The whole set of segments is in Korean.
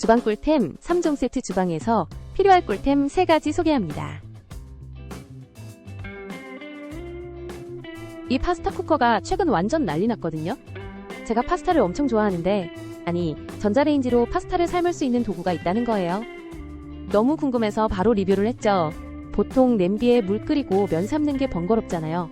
주방 꿀템 3종 세트 주방에서 필요할 꿀템 3가지 소개합니다. 이 파스타 쿠커가 최근 완전 난리 났거든요. 제가 파스타를 엄청 좋아하는데, 아니, 전자레인지로 파스타를 삶을 수 있는 도구가 있다는 거예요. 너무 궁금해서 바로 리뷰를 했죠. 보통 냄비에 물 끓이고 면 삶는 게 번거롭잖아요.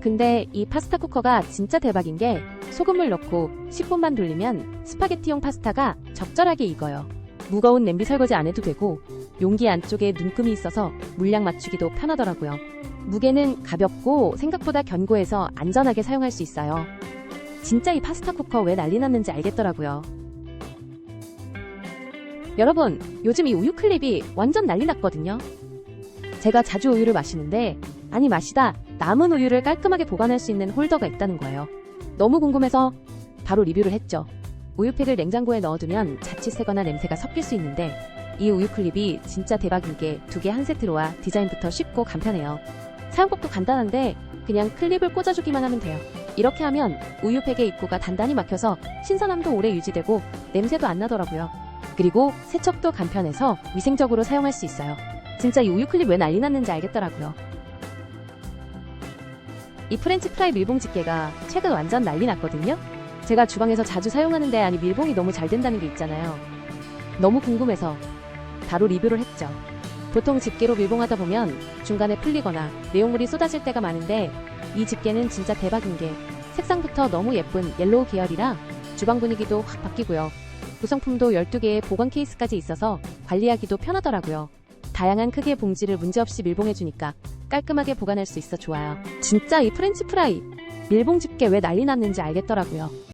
근데 이 파스타 쿠커가 진짜 대박인 게 소금을 넣고 10분만 돌리면 스파게티용 파스타가 적절하게 익어요. 무거운 냄비 설거지 안 해도 되고 용기 안쪽에 눈금이 있어서 물량 맞추기도 편하더라고요. 무게는 가볍고 생각보다 견고해서 안전하게 사용할 수 있어요. 진짜 이 파스타 쿠커 왜 난리 났는지 알겠더라고요. 여러분, 요즘 이 우유 클립이 완전 난리 났거든요. 제가 자주 우유를 마시는데, 아니 마시다 남은 우유를 깔끔하게 보관할 수 있는 홀더가 있다는 거예요. 너무 궁금해서 바로 리뷰를 했죠. 우유팩을 냉장고에 넣어두면 자칫 새거나 냄새가 섞일 수 있는데, 이 우유 클립이 진짜 대박인 게 두 개 한 세트로 와 디자인부터 쉽고 간편해요. 사용법도 간단한데 그냥 클립을 꽂아주기만 하면 돼요. 이렇게 하면 우유팩의 입구가 단단히 막혀서 신선함도 오래 유지되고 냄새도 안 나더라고요. 그리고 세척도 간편해서 위생적으로 사용할 수 있어요. 진짜 이 우유 클립 왜 난리 났는지 알겠더라고요. 이 프렌치 프라이 밀봉 집게가 최근 완전 난리 났거든요. 제가 주방에서 자주 사용하는데 아니 밀봉이 너무 잘 된다는 게 있잖아요. 너무 궁금해서 바로 리뷰를 했죠. 보통 집게로 밀봉하다 보면 중간에 풀리거나 내용물이 쏟아질 때가 많은데 이 집게는 진짜 대박인 게 색상부터 너무 예쁜 옐로우 계열이라 주방 분위기도 확 바뀌고요. 구성품도 12개의 보관 케이스까지 있어서 관리하기도 편하더라고요. 다양한 크기의 봉지를 문제없이 밀봉해주니까 깔끔하게 보관할 수 있어 좋아요. 진짜 이 프렌치 프라이 밀봉 집게 왜 난리 났는지 알겠더라고요.